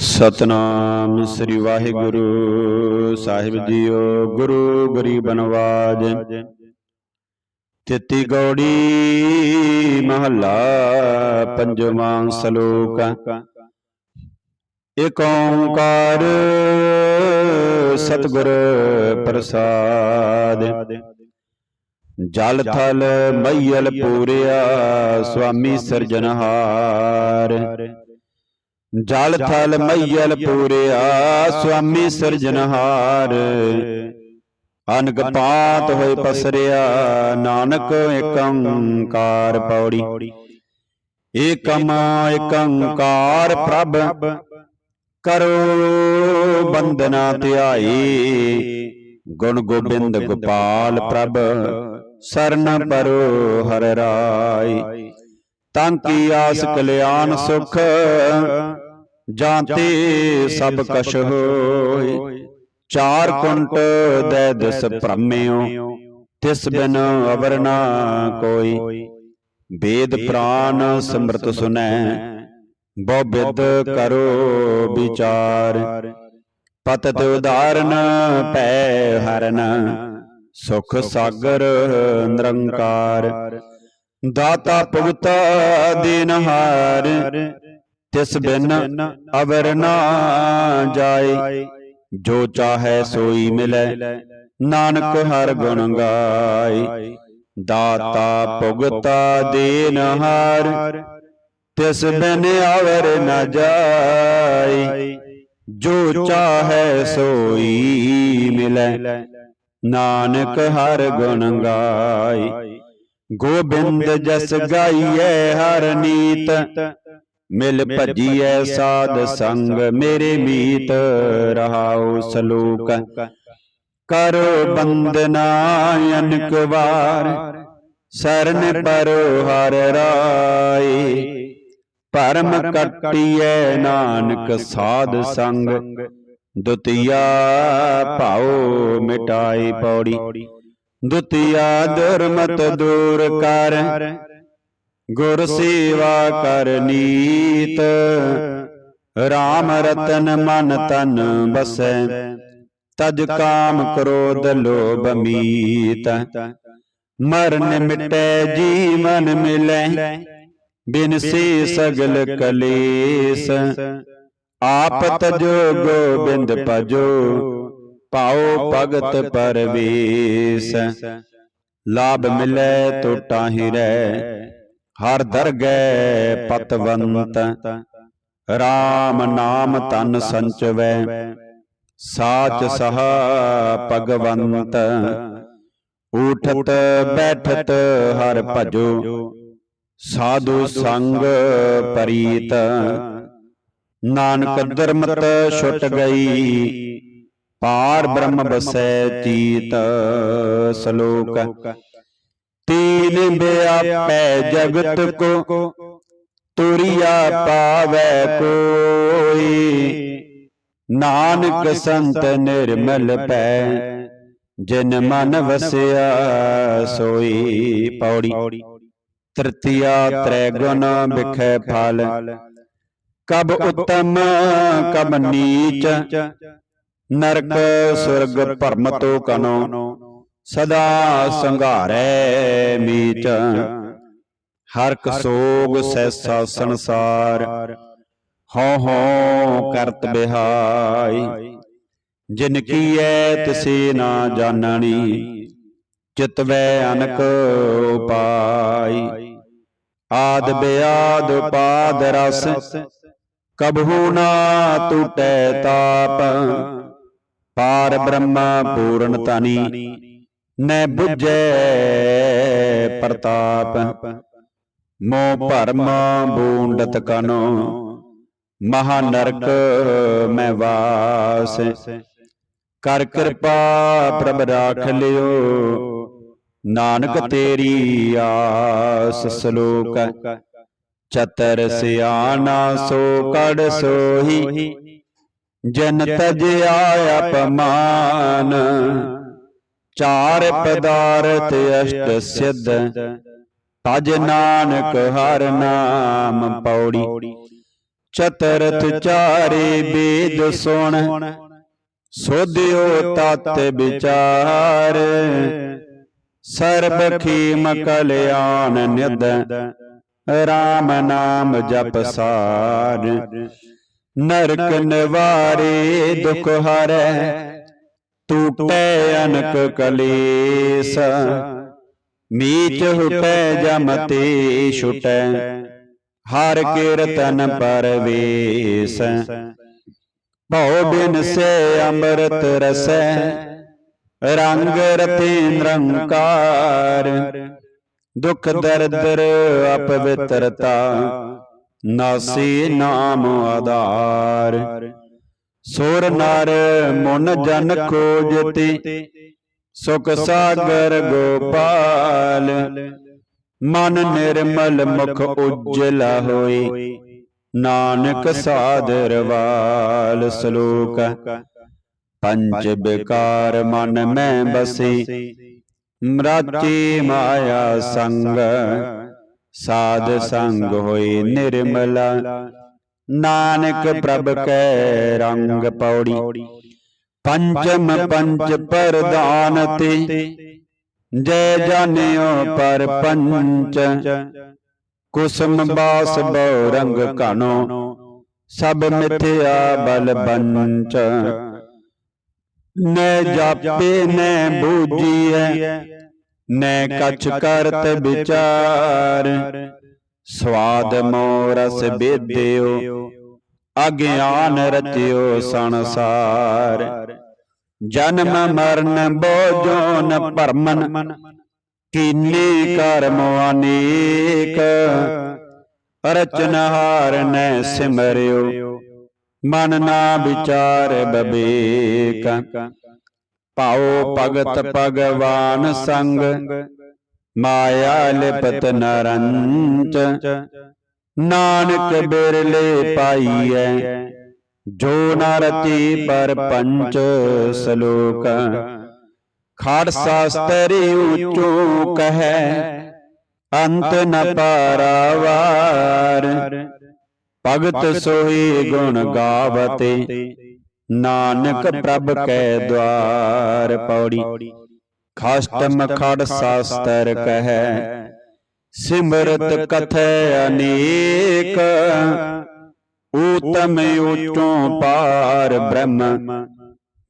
ਸਤਨਾਮ ਸ੍ਰੀ ਵਾਹਿਗੁਰੂ ਸਾਹਿਬ ਜੀਓ, ਗੁਰੂ ਗਰੀਬ ਨਵਾਜ। ਤਿੱਤੀ ਗੌੜੀ ਮਹੱਲਾ, ਪੰਜਵਾਂ ਸ਼ਲੋਕ। ਏਕ ਓੰਕਾਰ ਸਤਿਗੁਰ ਪ੍ਰਸਾਦ। ਜਲ ਥਲ ਮਈਲ ਪੂਰਿਆ ਸੁਆਮੀ ਸਿਰਜਨਹਾਰ ਜਲ ਥਲ ਮਈਲ ਪੂਰਿਆ ਸੁਆਮੀ ਸਿਰਜਨਹਾਰ ਅਨਕ ਪਾਤ ਹੋਏ ਪਸਰਿਆ ਨਾਨਕ ਏਕੰਕਾਰ ਪੌੜੀ। ਏਕਮ ਏਕੰਕਾਰ ਪ੍ਰਭ ਕਰੋ ਬੰਦਨਾ ਧਿਆਈ। ਗੁਣ ਗੋਬਿੰਦ ਗੋਪਾਲ ਪ੍ਰਭ ਸਰਨ ਪਰੋ ਹਰ ਰਾਈ ਤਾਂ ਕੀ ਆਸ ਕਲਿਆਣ ਸੁਖ। ਜਾਂਤੇ ਸਭ ਕਛ ਹੋਈ ਚਾਰ ਕੁੰਟ ਦੇ ਦਿਸ ਭ੍ਰਮਿਓ। ਤਿਸ ਬਿਨ ਅਵਰ ਨਾ ਕੋਈ। ਵੇਦ ਪ੍ਰਾਨ ਸਮਰਤ ਸੁਨੈ। ਬਹੁ ਬਿਦ ਕਰੋ ਵਿਚਾਰ। ਪਤਤ ਉਦਾਹਰਨ ਪੈ ਹਰਨ। ਸੁਖ ਸਾਗਰ ਨਿਰੰਕਾਰ। ਦਾਤਾ ਭੁਗਤਾ ਦੇਨਹਾਰ ਤਿਸ ਬਿਨ ਅਵਰ ਨਾ ਜਾਏ। ਜੋ ਚਾਹੈ ਸੋਈ ਮਿਲੈ, ਨਾਨਕ ਹਰ ਗੁਣ ਗਾਏ। ਦਾਤਾ ਭੁਗਤਾ ਦੇਨਹਾਰ ਤਿਸ ਬਿਨ ਅਵਰ ਨਾ ਜਾਏ। ਜੋ ਚਾਹੈ ਸੋਈ ਮਿਲੈ, ਨਾਨਕ ਹਰ ਗੁਣ ਗਾਏ। ਗੋਬਿੰਦ ਜਸ ਗਾਈਐ ਹਰ ਨੀਤ ਮਿਲ ਭਜੀਐ ਸਾਧ ਸੰਗ ਮੇਰੇ ਮੀਤ ਰਹਾਉ ਸਲੋਕ। ਕਰੋ ਬੰਦਨਾ ਅਨਕ ਵਾਰ। ਸਰਨ ਪਰੋ ਹਰ ਰਾਏ। ਪਰਮ ਕਟਿਐ ਨਾਨਕ ਸਾਧ ਸੰਗ। ਦੁਤੀਆ ਭਾਉ ਮਿਟਾਈ ਪੌੜੀ। ਦੁਤੀਆ ਦੁਰਮਤ ਦੂਰ ਕਰ। ਗੁਰ ਸੇਵਾ ਕਰ ਨੀਤ। RAM ਰਤਨ ਮਨ ਤਨ ਬਸੈ। ਤਜ ਕਾਮ ਕ੍ਰੋਧ ਲੋਭ ਮੀਤ। ਮਰਨ ਮਿਟੈ ਜੀਵਨ ਮਿਲੈ। ਬਿਨ ਸੇ ਸਗਲ ਕਲੇਸ। ਆਪ ਤਜੋ ਗੋਬਿੰਦ ਭਜੋ ਪਾਉ ਭਗਤ ਪਰਵੇਸ। ਲਾਭ ਮਿਲੈ ਟੋਟਾ ਹੀ ਰਹਿ ਹਰ ਦਰਗਹਿ ਪਤਵੰਤ। RAM ਨਾਮ ਤਨ ਸੰਚਵੈ। ਸਾਚ ਸਹ ਭਗਵੰਤ। ਉਠਤ ਬੈਠਤ ਹਰ ਭਜੋ। ਸਾਧੂ ਸੰਗ ਪਰੀਤ। ਨਾਨਕ ਦਰਮਤ ਛੁਟ ਗਈ। ਪਾਰ ਬ੍ਰਹਮ ਬਸੈ ਚੀਤ। ਸ਼ਲੋਕ। ਤੀਨ ਬਿਆਪੈ ਜਗਤ ਕੋ, ਤੁਰਿਆ ਪਾਵੈ ਕੋਈ। ਨਾਨਕ ਸੰਤ ਨਿਰਮਲ ਪੈ, ਜਿਨ ਮਨ ਵਸਿਆ ਸੋਈ ਪੌੜੀ। ਤ੍ਰਿਤੀਆ ਤ੍ਰੈ ਗੁਣ ਵਿਖੈ ਫਲ, ਕਬ ਉਤਮ, ਕਬ ਨੀਚ। ਨਰਕ ਸੁਰਗ ਭਰਮ ਤੋ ਕਨੋ ਸਦਾ ਸੰਘਾਰੈ ਮੀਚ ਹਰ ਕਸੋਗ ਸੈਸਾ ਸੰਸਾਰ। ਹਉ ਹਉ ਕਰਤ ਬਿਹਾਈ। ਜਿਨ ਕੀਐ ਤਿਸੇ ਨਾ ਜਾਣਣੀ ਚਿਤਵੈ ਅਨਕ ਉਪਾਈ। ਆਦ ਬਿਆਦ ਉਪਾਦ ਰਸ। ਕਬਹੂ ਨਾ ਟੂਟੈ ਤਾਪ। ਪਾਰ ਬ੍ਰਹਮਾ ਪੂਰਨ ਤਨੀ ਨੈ 부ਜੈ ਪ੍ਰਤਾਪ। ਮੋਹ ਭਰਮ ਬੂੰਡਤ ਕਨੋ ਮਹਾ ਨਰਕ ਮੈਂ ਵਾਸ। ਕਰ ਕਿਰਪਾ ਪ੍ਰਭ ਰਾਖ ਲਿਓ। ਨਾਨਕ ਤੇਰੀ ਆਸ ਸ਼ਲੋਕ। ਚਤਰ ਸਿਆਣਾ ਸੋ ਕੜ ਸੋਹੀ। ਜਨ ਤਜਿਆ ਅਪਮਾਨ। ਚਾਰ ਪਦਾਰਥ ਅਸ਼ਟ ਸਿੱਧ। ਤਜ ਨਾਨਕ ਹਰ ਨਾਮ ਪੌੜੀ। ਚਤਰਥ ਚਾਰੇ ਬੇਦ ਸੁਣ। ਸੋਧਿਓ ਤਤ ਵਿਚਾਰ। ਸਰਬ ਖੀਮ ਕਲਿਆਣ ਨਿਦ RAM ਨਾਮ ਜਪ ਸਾਰ। ਨਰਕ ਨਿਵਾਰੇ ਦੁਖ ਹਰੈ। ਟੂਟੈ ਅਨਕ ਕਲੇਸ, ਮੀਚ ਹੁਟੈ ਜਮ ਤੇ ਛੁਟੈ, ਹਰ ਕੀਰਤਨ ਪਰਵੇਸ। ਭਉ ਬਿਨ ਸੇ ਅੰਮ੍ਰਿਤ ਰਸੈ, ਰੰਗ ਰਤੇ ਰੰਕਾਰ, ਦੁਖ ਦਰਦਰ ਅਪਵਿੱਤਰਤਾ ਨਾਸੀ ਨਾਮ ਆਧਾਰ। ਸੁਰ ਨਰ ਮਨ ਜਨ ਖੋਜਤੀ ਸੁਖ ਸਾਗਰ ਗੋਪਾਲ। ਮਨ ਨਿਰਮਲ ਮੁਖ ਉਜਲਾ ਹੋਈ। ਨਾਨਕ ਸਾਦਰ ਵਾਲ ਸ਼ਲੋਕ। ਪੰਜ ਬਿਕਾਰ ਮਨ ਮੈਂ ਬਸੀ। ਮਰਾਚੀ ਮਾਇਆ ਸੰਗ। ਸਾਧ ਸੰਗ ਹੋਈ ਨਿਰਮਲਾ। ਨਾਨਕ ਪ੍ਰਭ ਕੈ ਰੰਗ ਪੌੜੀ। ਪੰਚਮ ਪੰਚ ਪ੍ਰਦਾਨ ਤੇ ਜੈ ਜਾਣਿਓ ਪਰ ਪੰਚ ਕੁਸਮ ਬਾਸ ਬਉ ਰੰਗ ਘਨੋ ਸਭ ਮਿਥਿਆ ਬਲ ਬੰਚ। ਨੈ ਜਾਪੇ, ਨੈ ਬੂਝੀਐ, ਨੈ ਕਛ ਕਰਤ ਵਿਚਾਰ। ਸਵਾਦ ਮੋ ਰਸ ਬੇਦਿਓ ਅਗਿਆਨ ਰਚਿਓ ਸੰਸਾਰ। ਜਨਮ ਮਰਨ ਬੋਜੋਨ ਭਰਮਨ। ਕੀਨੇ ਕਰਮ ਅਨੇਕ। ਰਚਨਹਾਰ ਨੈ ਸਿਮਰਿਓ। ਮਨ ਨਾ ਵਿਚਾਰ ਬਬੇਕ ਪਾਉ ਭਗਤ ਭਗਵਾਨ ਸੰਗ। ਮਾਇਆ ਲਿਪਤ ਨਰੰਚ ਨਾਨਕ ਬਿਰਲੇ ਪਾਈਐ, ਜੋ ਨਰਤੀ ਪਰ ਪੰਚ ਸ਼ਲੋਕ। ਖਾੜ ਸਾਸਤਰੀ ਉਚੋ ਕਹੈ, ਅੰਤ ਨ ਪਾਰਾਵਾਰ। ਭਗਤ ਸੋਈ ਗੁਣ ਗਾਵਤੇ, ਨਾਨਕ ਪ੍ਰਭ ਕੈ ਦਵਾਰ ਪੌੜੀ। ਖਾਸਟਮ ਖੜ ਸਾਸਤਰ ਕਹੈ। ਸਿਮਰਤ ਕਥੈ ਅਨੇਕ। ਊਤਮ ਉਚੋਂ ਪਾਰ ਬ੍ਰਹਮ।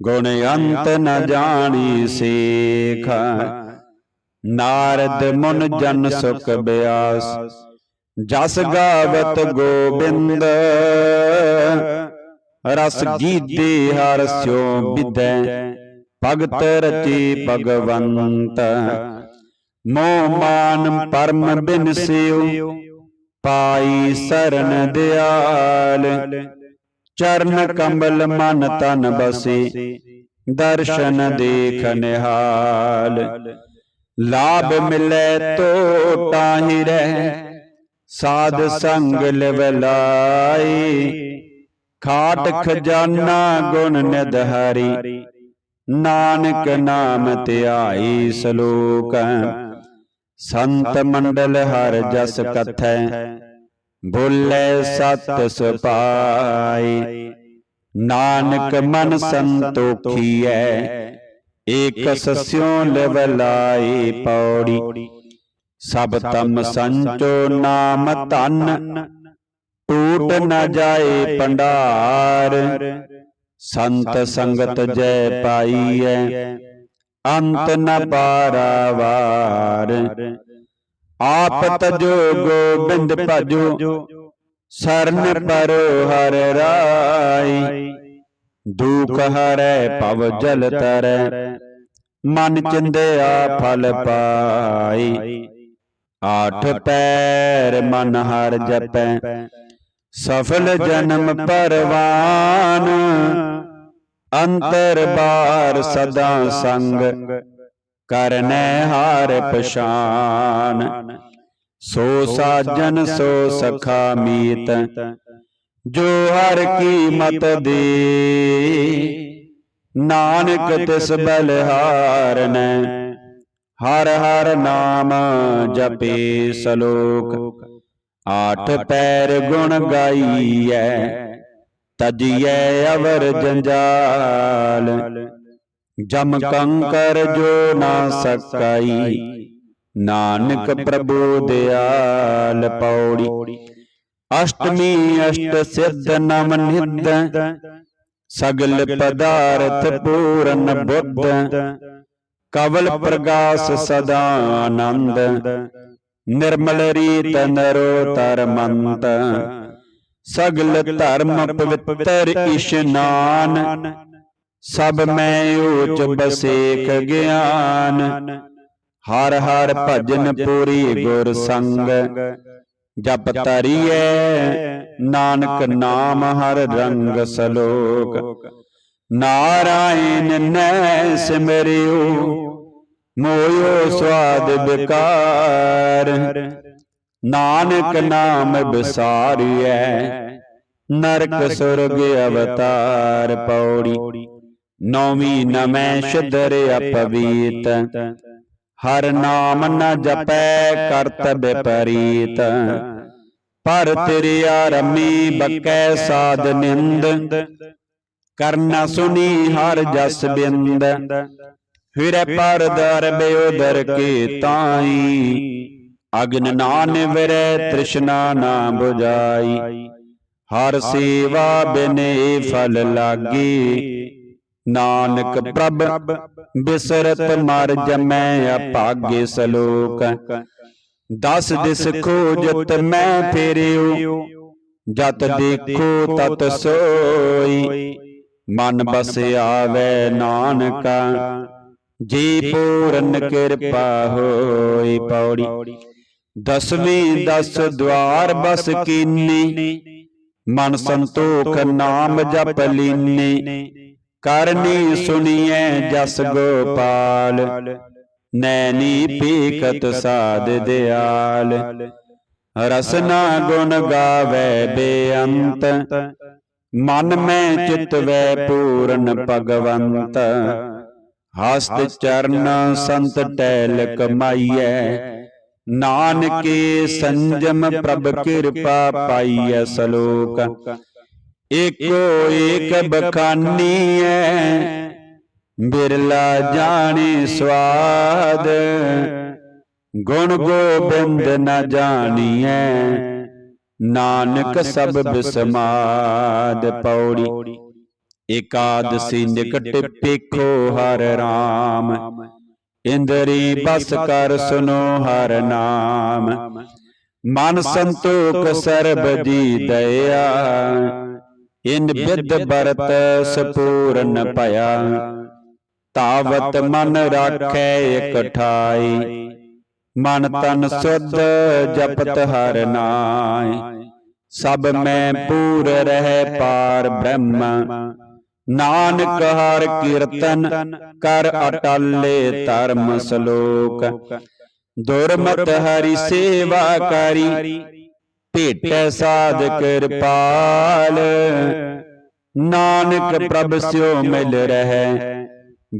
ਗੁਣ ਅੰਤ ਨ ਜਾਣੀ ਸੇਖ। ਨਾਰਦ ਮੁਨ ਜਨ ਸੁਖ ਬਿਆਸ। ਜਸ ਗਾਵਤ ਗੋਬਿੰਦ। ਰਸ ਗੀਤੇ ਹਰ ਸਿਓ ਵਿਦੈ ਭਗਤ ਰਚੀ ਭਗਵੰਤ। ਮੋਹ ਮਾਨ ਪਰਮ ਬਿਨਸਿਓ ਪਾਈ ਸਰਨ ਦਿਆਲ। ਚਰਨ ਕਮਲ ਮਨ ਤਨ ਬਸੇ। ਦਰਸ਼ਨ ਦੇਖ ਨਿਹਾਲ। ਲਾਭ ਮਿਲੇ ਤੋਟਾ ਹੀ ਰਹਿ। ਸਾਧ ਸੰਗ ਲਿਵਲਾਈ ਖਾਟ ਖਜ਼ਾਨਾ ਗੁਣ ਨਿਧਾਰੀ। ਨਾਨਕ ਨਾਮ ਧਿਆਈ ਸ਼ਲੋਕ। ਸੰਤ ਮੰਡਲ ਹਰ ਜਸ ਕਥੈ ਬੋਲੇ ਸਤ ਸੁਪਾਈ ਨਾਨਕ ਮਨ ਸੰਤੋਖੀਐ, ਏਕ ਸਸਿਓ ਲਿਵਲਾਈ ਪੌੜੀ। ਸਭ ਤਮ ਸੰਚੋ ਨਾਮ ਧਨ, ਟੂਟ ਨ ਜਾਏ ਪੰਡਾਰ। ਸੰਤ ਸੰਗਤ ਜੈ ਪਾਈਐ। ਅੰਤ ਨ ਪਾਰਾਵਾਰ। ਆਪ ਤਜੋ ਗੋਬਿੰਦ ਭਜੋ ਸਰਨ ਪਰੋ ਹਰ ਰਾਈ। ਦੁਖ ਹਰੈ ਭਵ ਜਲ ਤਰੈ। ਮਨ ਚਿੰਦਿਆ ਫਲ ਪਾਈ। ਆਠ ਪੈਰ ਮਨ ਹਰ ਜਪੈ। ਸਫਲ ਜਨਮ ਪਰਵਾਨ। ਅੰਤਰ ਬਾਰ ਸਦਾ ਸੰਗ ਕਰਨੈ ਹਾਰ ਪਛਾਨ। ਸੋ ਸਾਜਨ ਸੋ ਸਖਾ ਮੀਤ। ਜੋ ਹਰ ਕੀ ਮਤ ਦੇ। ਨਾਨਕ ਤਿਸ ਬਲਿਹਾਰਨੈ। ਹਰ ਹਰ ਨਾਮ ਜਪੇ ਸਲੋਕ। ਆਠ ਪੈਰ ਗੁਣ ਗਾਈਐ ਤਜੀਐ ਅਵਰ ਜੰਜਾਲ। ਜਮ ਕੰਕਰ ਜੋ ਨਾ ਸਕਾਈ। ਨਾਨਕ ਪ੍ਰਭੂ ਦਿਆਲ ਪੌੜੀ। ਅਸ਼ਟਮੀ ਅਸ਼ਟ ਸਿੱਧ ਨਮ ਨਿਧ। ਸਗਲ ਪਦਾਰਥ ਪੂਰਨ ਬੁੱਧ। ਕਵਲ ਪ੍ਰਗਾਸ ਸਦਾ ਆਨੰਦ। ਨਿਰਮਲ ਰੀਤ ਨਰੋ ਤਰਮੰਤ ਸਗਲ ਧਰਮ ਪਵਿੱਤਰ ਇਸ਼ਨਾਨ ਸਭ ਮੈਂ ਊਚ ਬਸੇਖ ਗਿਆਨ। ਹਰ ਹਰ ਭਜਨ ਪੂਰੀ ਗੁਰ ਸੰਗ। ਜਪ ਤਰੀਐ ਨਾਨਕ ਨਾਮ ਹਰ ਰੰਗ ਸਲੋਕ। ਨਾਰਾਇਣ ਨੈ ਸਿਮਰਿਓ ਮੋਇਓ ਸਵਾਦ ਬਿਕਾਰ। ਨਾਨਕ ਨਾਮ ਵਿਸਾਰੀਐ। ਨਰਕ ਸੁਰਗ ਅਵਤਾਰ ਪੌੜੀ। ਨੌਵੀਂ ਨਮੈ ਸ਼ੁਦਰ ਅਪਵੀਤ। ਹਰ ਨਾਮ ਨ ਜਪੈ ਕਰਤ ਵਿਪਰੀਤ ਪਰ ਤੇਰਿਆ ਰਮੀ ਬਕੈ ਸਾਧ ਨਿੰਦ। ਕਰਨਾ ਸੁਨੀ ਹਰ ਜਸ ਬਿੰਦ। ਫਿਰੈ ਪਰ ਦਰ ਬਿਉਦਰ ਕੇ ਤਾਈ। ਅਗਨ ਨਾਨ ਵਿਰੈ ਤ੍ਰਿਸ਼ਨਾ ਨਾ 부ਜਾਈ ਹਰ ਸੇਵਾ ਬਿਨੇ ਫਲ ਲਾਗੀ। ਨਾਨਕ ਪ੍ਰਭ ਬਿਸਰਤ ਮਰ ਜਮੈ ਅਭਾਗੇ ਸਲੋਕ। ਦਸ ਦਿਸ ਖੋਜਤ ਮੈਂ ਫੇਰਿਓ ਜਤ ਦੇਖੋ ਤਤ ਸੋਈ। ਮਨ ਬਸ ਆਵੇ ਨਾਨਕਾ। ਜੀ ਪੂਰਨ ਕਿਰਪਾ ਹੋਈ ਪੌੜੀ। ਦਸਵੀਂ ਦਸ ਦਵਾਰ ਬਸ ਕੀਨੀ। ਮਨ ਸੰਤੋਖ ਨਾਮ ਜਪ ਲੀਨੀ। ਕਰਨੀ ਸੁਣੀਐ ਜਸ ਗੋਪਾਲ। ਨੈਣੀ ਪੀਕਤ ਸਾਧ ਦਿਆਲ। ਰਸਨਾ ਗੁਣ ਗਾਵੇ ਬੇਅੰਤ। ਮਨ ਮੈਂ ਚਿਤਵੈ ਪੂਰਨ ਭਗਵੰਤ। ਹਸਤ ਚਰਨ ਸੰਤ ਟੈਲ ਕਮਾਈਐ ਨਾਨਕੇ ਸੰਜਮ ਪ੍ਰਭ ਕਿਰਪਾ ਪਾਈਐ ਸਲੋਕ। ਏਕੋ ਏਕ ਬਖਾਨੀਐ। ਬਿਰਲਾ ਜਾਣੇ ਸਵਾਦ। ਗੁਣ ਗੋਬਿੰਦ ਨ ਜਾਣੀਐ। ਨਾਨਕ ਸਭ ਬਿਸਮਾਦ ਪੌੜੀ। ਏਕਾਦਸੀ ਨਿਕਟ ਪੇਖੋ ਹਰ ਰਾਮ। ਇੰਦਰੀ ਬਸ ਕਰ ਸੁਨੋ ਹਰ ਨਾਮ। ਮਨ ਸੰਤੋਖ ਸਰਬ ਜੀ ਦਇਆ। ਇਨ ਬਿਦ ਬਰਤ ਸਪੂਰਨ ਭਇਆ। ਤਾਵਤ ਮਨ ਰਾਖੈ ਇਕ ਠਾਈ ਮਨ ਤਨ ਸੁਧ ਜਪਤ ਹਰ ਨਾਮ ਸਭ ਮੈਂ ਪੂਰ ਰਹਿ ਪਾਰ ਬ੍ਰਹਮ। ਨਾਨਕ ਹਰ ਕੀਰਤਨ ਕਰ ਅਟਲੇ ਧਰਮ ਸ਼ਲੋਕ। ਦੁਰਮਤ ਹਰੀ ਸੇਵਾ ਕਰੀ। ਭੇਟੈ ਸਾਧ ਕਿਰਪਾਲ ਨਾਨਕ ਪ੍ਰਭ ਸਿਓ ਮਿਲ ਰਹਿ।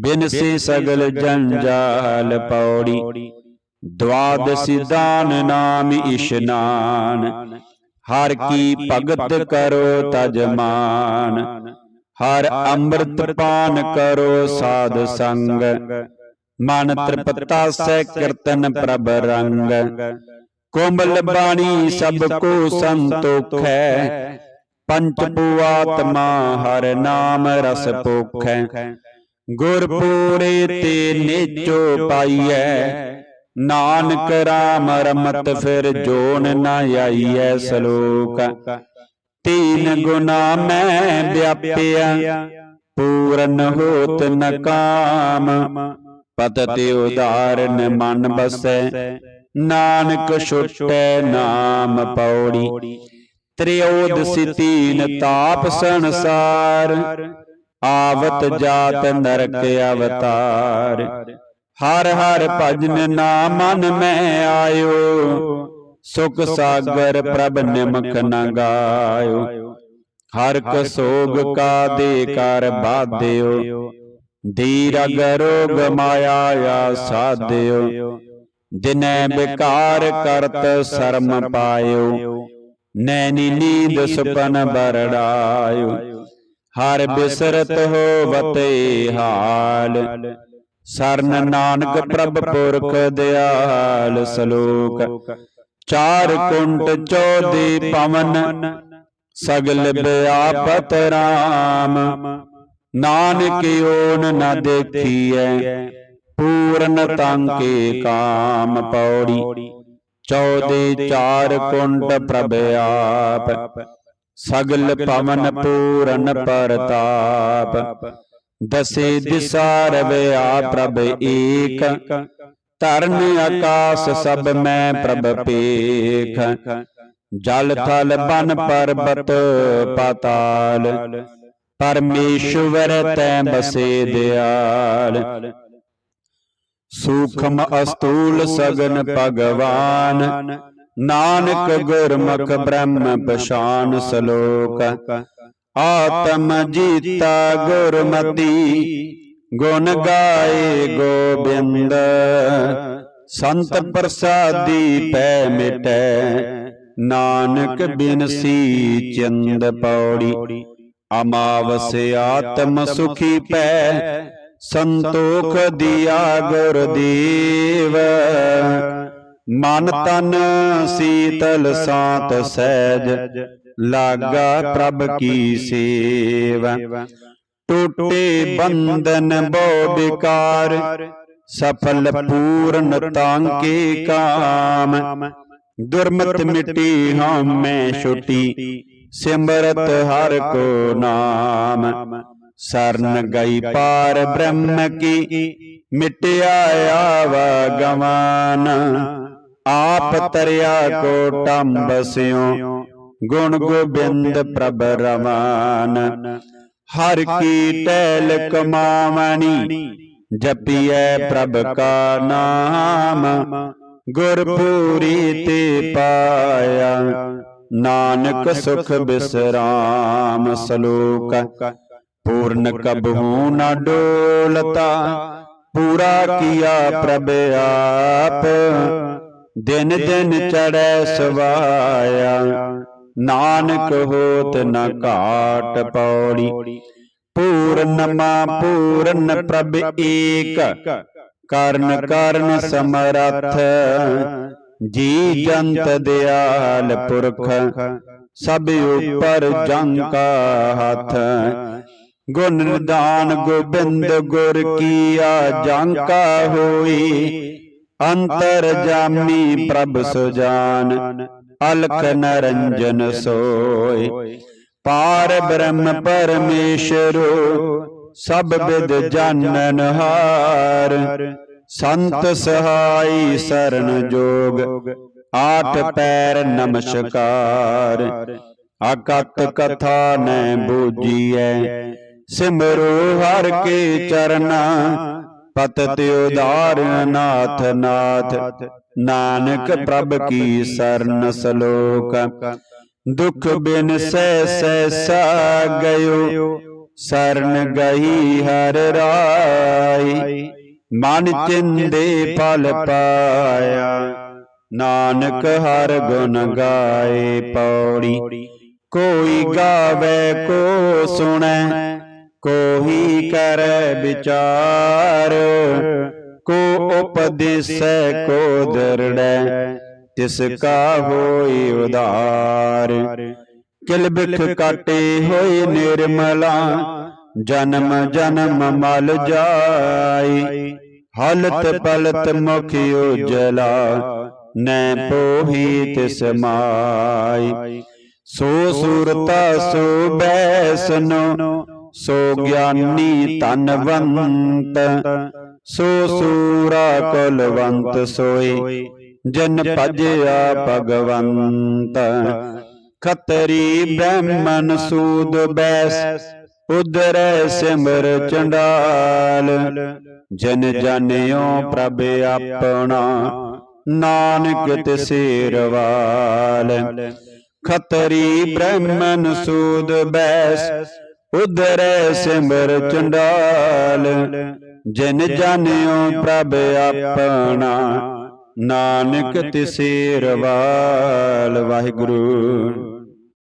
ਬਿਨ ਸੇ ਸਗਲ ਜੰਜਾਲ ਪੌੜੀ। ਦਵਾਦਸੀ ਦਾਨ ਨਾਮ ਇਸ਼ਨਾਨ। ਹਰ ਕੀ ਭਗਤ ਕਰੋ ਤਜਮਾਨ ਹਰ ਅੰਮ੍ਰਿਤ ਪਾਨ ਕਰੋ ਸਾਧ ਸੰਗ। ਮਨ ਤ੍ਰਿਪਤਾ ਸੈ ਕੀਰਤਨ ਪ੍ਰਭ ਰੰਗ। ਕੋਮਲ ਬਾਣੀ ਸਭ ਕੋ ਸੰਤੋਖੈ ਪੰਚ ਪੂਆਤਮਾ ਹਰ ਨਾਮ ਰਸ ਪੋਖੈ ਗੁਰ ਪੂਰੇ ਤੇ ਨੇਚੋ ਪਾਈਐ ਨਾਨਕ ਰਾਮ ਰਮਤ ਫਿਰ ਜੋਨ ਨ ਆਈਐ ਸਲੋਕ। ਤੀਨ ਗੁਨਾ ਮੈਂ ਵਿਆਪਿਆ, ਪੂਰਨ ਹੋਤ ਨ ਕਾਮ। ਉਦਾਰਨ ਮਨ ਬਸੈ, ਨਾਨਕ ਛੁਟੈ ਨਾਮ ਪੌੜੀ। ਤ੍ਰਿਯੋਦ ਸਿਤੀਨ ਤਾਪ ਸੰਸਾਰ, ਆਵਤ ਜਾਤ ਨਰਕ ਅਵਤਾਰ। ਹਰ ਹਰ ਭਜਨ ਨਾਮ ਮਨ ਮੈਂ ਆਇਓ ਸੁਖ ਸਾਗਰ ਪ੍ਰਭ ਨਿਮਖ ਨ ਗਾਇਓ। ਹਰ ਕ ਸੋਗ ਕਾ ਦੇ ਕਰ ਬਾਧਿਓ। ਧੀਰਗ ਰੋਗ ਮਾਇਆ ਆ ਸਾਧਿਓ। ਦਿਨੈ ਵਿਕਾਰ ਕਰਤ ਸ਼ਰਮ ਪਾਇਓ। ਨੈਣੀ ਨੀਂਦ ਸੁਪਨ ਬਰੜਾਇਓ ਹਰ ਬਿਸਰਤ ਹੋਵਤੇ ਹਾਲ। ਸਰਨ ਨਾਨਕ ਪ੍ਰਭ ਪੁਰਖ ਦਿਆਲ ਸਲੋਕ। ਚਾਰ ਕੁੰਟ ਚੋਦੀ ਪਵਨ ਸਗਲ ਬਿਆਪਤ ਰਾਮ। ਨਾਨਕ ਓਨ ਨ ਦੇਖੀਐ ਪੂਰਨ ਤੰਕੇ ਕਾਮ ਪੌੜੀ। ਚੌਦੇ ਚਾਰ ਕੁੰਟ ਪ੍ਰਭ ਆਪ ਸਗਲ ਪਵਨ ਪੂਰਨ ਪਰਤਾਪ। ਦਸੇ ਦਿਸਾ ਰਵਿਆ ਪ੍ਰਭ ਏਕ। ਧਰਨ ਆਕਾਸ ਸਭ ਮੈਂ ਪ੍ਰਭ ਪੇਖ। ਜਲ ਥਲ ਬਨ ਪਰਬਤ ਪਾਤਾਲ। ਪਰਮੇਸ਼ਵਰ ਤੈ ਬਸੇ ਦਿਆਲ। ਸੂਖਮ ਅਸਤੂਲ ਸਗਨ ਭਗਵਾਨ। ਨਾਨਕ ਗੁਰਮੁਖ ਬ੍ਰਹਮ ਪਛਾਨ ਸਲੋਕ। ਆਤਮ ਜੀਤਾ ਗੁਰਮਤੀ। ਗੁਣ ਗਾਏ ਗੋਬਿੰਦ ਸੰਤ ਪ੍ਰਸਾਦੀ ਪੈ ਮਿਟੈ। ਨਾਨਕ ਬਿਨਸੀ ਚੰਦ ਪੌੜੀ। ਅਮਾਵਸ ਆਤਮ ਸੁਖੀ ਪੈ। ਸੰਤੋਖ ਦਿਆ ਗੁਰਦੇਵ ਮਨ ਤਨ ਸੀਤਲ ਸਾਤ ਸਹਿਜ। ਲਾਗਾ ਪ੍ਰਭ ਕੀ ਸੇਵਾ। ਟੂਟੇ ਬੰਧਨ ਬੋ ਵਿਕਾਰ ਸਫਲ ਪੂਰਨ ਤਾਂਕੇ ਕਾਮ। ਦੁਰਮਤ ਮਿਟੀ ਹਮੈ ਛੁਟੀ, ਸਿਮਰਤ ਹਰ ਕੋ ਨਾਮ। ਸਰਨ ਗਈ ਪਾਰ ਬ੍ਰਹਮ ਕੀ, ਮਿਟਿਆ ਆਵਾ ਗਵਾਨ। ਆਪ ਤਰਿਆ ਕੋ ਟੰਬ ਸਿਉ, ਗੁਣ ਗੋਬਿੰਦ ਪ੍ਰਭ ਰਮਾਨ ਹਰ ਕੀ ਟੈਲ ਕਮਾਵਣੀ ਜਪੀਐ ਪ੍ਰਭ ਕਾ ਨਾਮ। ਗੁਰਪੂਰੀ ਤੇ ਪਾਇਆ। ਨਾਨਕ ਸੁਖ ਬਿਸਰਾਮ ਸਲੋਕ। ਪੂਰਨ ਕਬਹੂ ਨ ਡੋਲਤਾ। ਪੂਰਾ ਕੀਆ ਪ੍ਰਭ ਆਪ। ਦਿਨ ਦਿਨ ਚੜੈ ਸਵਾਇਆ। ਨਾਨਕ ਹੋਤ ਨ ਘਾਟ ਪੌੜੀ। ਪੂਰਨਮਾ ਪੂਰਨ ਪ੍ਰਭ ਏਕ। ਕਰਨ ਕਰਨ ਸਮਰੱਥ। ਜੀ ਜੰਤ ਦਿਆਲ ਪੁਰਖ। ਸਭ ਉਪਰ ਜੰਗ ਕਾ ਹੱਥ। ਗੁਣ ਨਿਦਾਨ ਗੋਬਿੰਦ ਗੁਰ ਕੀਆ ਜੰਕਾ ਹੋਈ। ਅੰਤਰ ਜਾਮੀ ਪ੍ਰਭ ਸੁਜਾਨ। ਅਲਖ ਨਰੰਜਨ ਸੋਏ ਪਾਰ ਬ੍ਰਹਮ ਪਰਮੇਸ਼ਰੋ ਸਭ ਵਿਦ ਜਾਣਨ ਹਾਰ। ਸੰਤ ਸਹਾਈ ਸਰਨ ਜੋਗ ਆਠ ਪੈਰ ਨਮਸਕਾਰ। ਅਕਤ ਕਥਾ ਨੈ ਬੂਜੀਐ। ਸਿਮਰੋ ਹਰ ਕੇ ਚਰਨਾ ਪਤਿ ਉਦਾਰ ਨਾਥ। ਨਾਥ। ਨਾਨਕ ਪ੍ਰਭ ਕੀ ਸਰਨ ਸਲੋਕ। ਦੁਖ ਬਿਨ ਸਹਿ ਸਹਿਸਾ ਗਇਓ। ਸਰਨ ਗਈ ਹਰ ਰਾਈ। ਮਨ ਚਿੰਦੇ ਫਲ ਪਾਇਆ। ਨਾਨਕ ਹਰ ਗੁਣ ਗਾਏ ਪੌੜੀ। ਕੋਈ ਗਾਵੇ ਕੋ ਸੁਣੈ ਕੋਹੀ ਕਰ ਵਿਚਾਰ। ਕੋ ਉਪਦੇਸੈ ਕੋ ਦਰੜੈ, ਤਿਸ ਕਾ ਹੋਈ ਉਦਾਰ ਕਿਲ ਬਿਖ ਕਾਟੇ ਹੋਏ ਨਿਰਮਲਾ, ਜਨਮ ਜਨਮ ਮਲ ਜਾਈ। ਹਲਤ ਪਲਤ ਮੁਖ ਉਜਲਾ, ਨੈ ਪੋਹੀ ਤਿਸ ਮਾਈ। ਸੋ ਸੁਰਤਾ ਸੋ ਬੈਸਨੋ, ਸੋ ਗਿਆਨੀ ਤਨਵੰਤ ਸੋ ਸੂਰਾ ਕੁਲਵੰਤ ਸੋਏ ਜਨ ਭਜਿਆ ਭਗਵੰਤ। ਖਤਰੀ ਬ੍ਰਹਮਨ ਸੂਦ ਬੈਸ ਉਦਰੈ ਸਿਮਰ ਚੰਡਾਲ। ਜਨ ਜਾਣਿਓ ਪ੍ਰਭ ਆਪਣਾ ਨਾਨਕ ਤਸੇਰਵਾਲ ਖਤਰੀ ਬ੍ਰਹਮਨ ਸੂਦ ਬੈਸ ਉਦਰੈ ਸਿਮਰ ਚੰਡਾਲ। ਜਿਨ ਜਾਣਿਓ ਪ੍ਰਭ ਆਪਣਾ ਨਾਨਕ ਤਿਸੇ ਰਵਾਲ ਵਾਹਿਗੁਰੂ।